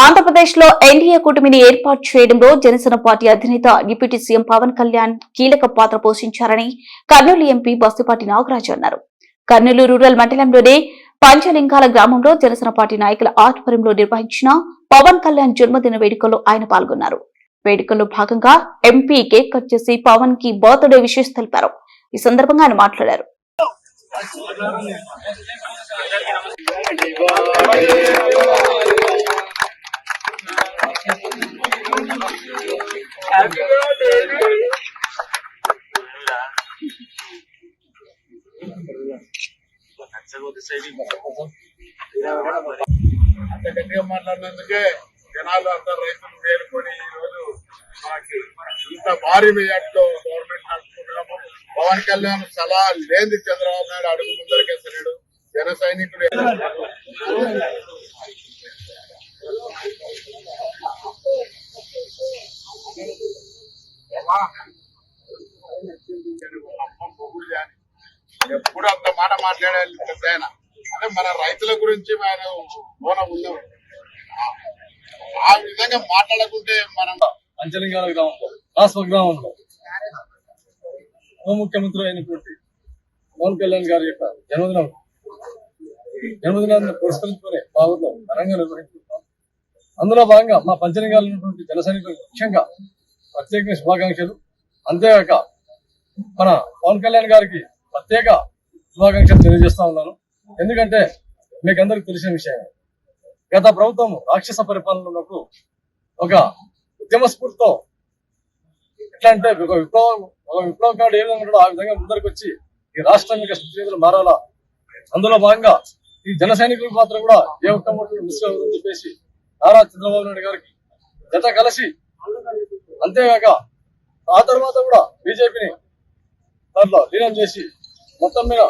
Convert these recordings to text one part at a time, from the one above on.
ఆంధ్రప్రదేశ్లో ఎన్డీఏ కూటమిని ఏర్పాటు చేయడంలో జనసేన పార్టీ అధినేత డిప్యూటీ సీఎం పవన్ కళ్యాణ్ కీలక పాత్ర పోషించారని కర్నూలు ఎంపీ బస్సుపాటి నాగరాజు అన్నారు. కర్నూలు రూరల్ మండలంలోని పంచలింగాల గ్రామంలో జనసేన పార్టీ నాయకుల ఆధ్వర్యంలో నిర్వహించిన పవన్ కళ్యాణ్ జన్మదిన వేడుకల్లో ఆయన పాల్గొన్నారు. వేడుకల్లో భాగంగా ఎంపీ కేక్ కట్ చేసి పవన్కి బర్త్డే విషెస్ తెలిపారు. ఈ సందర్భంగా ఆయన మాట్లాడారు. అంత గట్టిగా మాట్లాడినందుకే జనాలు అందరు రైతులు మేలుకొని ఈ రోజు మనకి ఇంత భారీ మెజార్టీలో గవర్నమెంట్ నడుపుకుంటున్నాము పవన్ కళ్యాణ్ సలహా లేని చంద్రబాబు నాయుడు అడుగు ముందరికేసలేడు జన సైనికులు. అమ్మ మొగుడు ఎప్పుడు అంత మాట మాట్లాడాలి ఆయన అంటే మన రైతుల గురించి ఆయన ఓన ఉన్నాం ఆ విధంగా మాట్లాడకుంటే మనం అంచలింగాల గ్రామంలో రాష్ట్ర గ్రామంలో ఉప ముఖ్యమంత్రి అయినటువంటి పవన్ కళ్యాణ్ గారి యొక్క జన్మదినం. జన్మదినాన్ని పురస్కరించుకునే బాబుతో ఘనంగా నిర్వహించుకుంటాం. అందులో భాగంగా మా పంచలింగాలు ఉన్నటువంటి జన సైనికులకు ముఖ్యంగా ప్రత్యేక శుభాకాంక్షలు. అంతేగాక మన పవన్ కళ్యాణ్ గారికి ప్రత్యేక శుభాకాంక్షలు తెలియజేస్తా ఉన్నాను. ఎందుకంటే మీకు అందరికి తెలిసిన విషయం గత ప్రభుత్వం రాక్షస పరిపాలన ఉన్నప్పుడు ఒక ఉద్యమ స్ఫూర్తితో ఎట్లా అంటే ఒక విప్లవం ఒక విప్లవకారుడు ఏ విధంగా ఆ విధంగా ముందరికి వచ్చి ఈ రాష్ట్రం యొక్క స్థితిగతులు మారాలా? అందులో భాగంగా ఈ జన సైనికుల పాత్ర కూడా ఏ ఒక్క మిస్ అవ్వదని చెప్పేసి నారా చంద్రబాబు నాయుడు గారికి జత కలిసి అంతేగాక ఆ తర్వాత కూడా బీజేపీని దాంట్లో లీనం చేసి మొత్తం మీద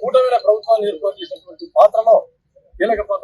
కూటమైన ప్రభుత్వాన్ని ఏర్పాటు చేసినటువంటి పాత్రలో కీలక పాత్ర